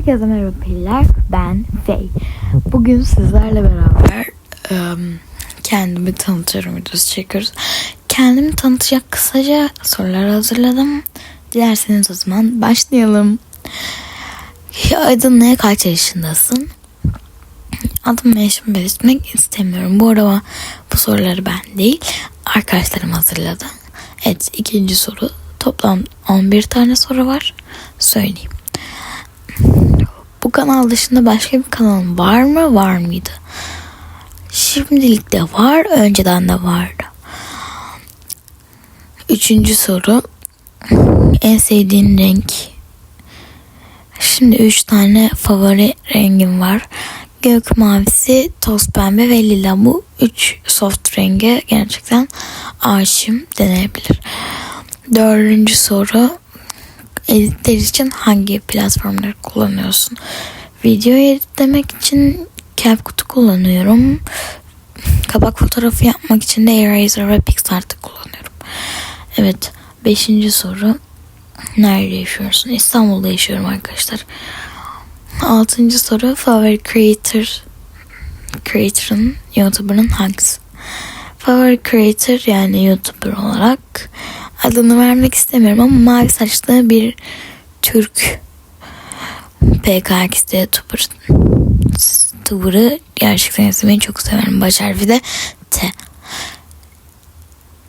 Herkese merhaba peliler. Ben Fey. Bugün sizlerle beraber em, kendimi tanıtıyorum videosu çekiyoruz. Kendimi tanıtacak kısaca sorular hazırladım. Dilerseniz o zaman başlayalım. Adın ne? Kaç yaşındasın? Adım yaşımı belirtmek istemiyorum. Bu arada bu soruları ben değil arkadaşlarım hazırladı. Evet ikinci soru. Toplam 11 tane soru var. Söyleyeyim. Kanal dışında başka bir kanalın var mı? Var mıydı? Şimdilik de var. Önceden de vardı. Üçüncü soru. En sevdiğin renk? Şimdi üç tane favori rengim var. Gök mavisi, toz pembe ve lila. Bu üç soft renge gerçekten aşığım denebilir. Dördüncü soru editler için hangi platformları kullanıyorsun? Video editlemek için CapCut'u kullanıyorum. Kapak fotoğrafı yapmak için de Eraser ve PixArt'ı kullanıyorum. Evet. Beşinci soru. Nerede yaşıyorsun? İstanbul'da yaşıyorum arkadaşlar. Altıncı soru. Favori creator creator'ın, YouTuber'ın hangisi? Favori creator yani YouTuber olarak adını vermek istemiyorum ama mavi saçlı bir Türk PKX'de YouTuber YouTuber'ı gerçekten izlemeyi çok severim. Baş harfi de T.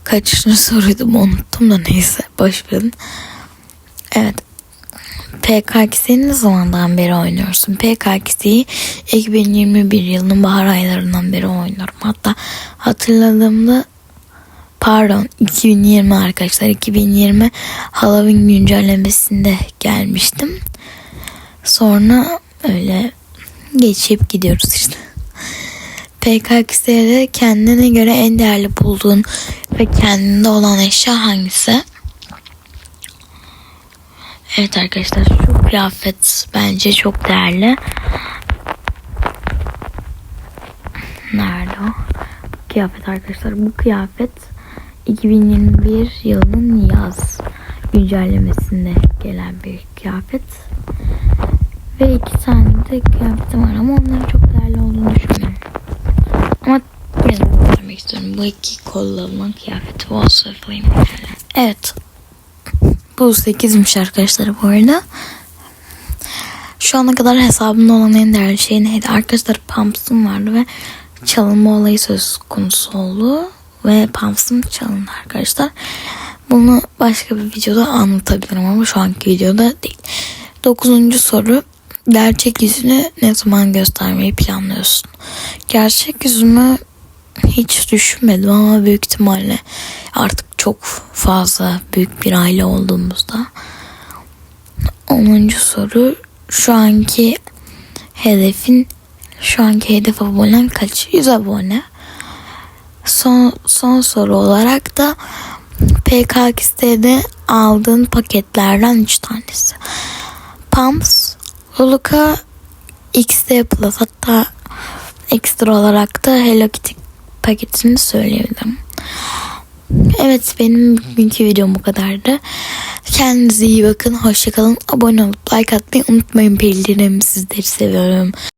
Kaçıncı soruydu mu unuttum da neyse boş verin. Evet. PKX'yi ne zamandan beri oynuyorsun? PKX'yi 2021 yılının bahar aylarından beri oynuyorum. Hatta hatırladığımda pardon 2020 arkadaşlar 2020 Halloween güncellemesinde gelmiştim. Sonra öyle geçip gidiyoruz işte. PKX'de kendine göre en değerli bulduğun ve kendinde olan eşya hangisi? Evet arkadaşlar şu kıyafet bence çok değerli. Nerede o? Bu kıyafet arkadaşlar. Bu kıyafet 2021 yılının yaz güncellemesinde gelen bir kıyafet. Ve iki tane de kıyafetim var ama onların çok değerli olduğunu düşünmüyorum. Ama yine göstermek istiyorum. Bu iki kollarımın kıyafeti Walls Flame. Evet. Bu 8'miş arkadaşlar bu arada. Şu ana kadar hesabımda olan en değerli şey neydi? Arkadaşlar Pumps'ım vardı ve çalınma olayı söz konusu oldu. Ve Pumps'ım çalındı arkadaşlar. Bunu başka bir videoda anlatabilirim ama şu anki videoda değil. Dokuzuncu soru. Gerçek yüzünü ne zaman göstermeyi planlıyorsun? Gerçek yüzümü hiç düşünmedim ama büyük ihtimalle artık çok fazla büyük bir aile olduğumuzda. 10. soru şu anki hedefin şu anki hedef abonen kaç? 100 abone. Son, son soru olarak da PKX'de aldığın paketlerden 3 tanesi. Pumps, Huluka, XD Plus hatta ekstra olarak da Hello Kitty paketini söyleyebilirim. Evet benim bugünkü videom bu kadardı. Kendinize iyi bakın. Hoşçakalın. Abone olup like atmayı unutmayın. Bildirim sizleri seviyorum.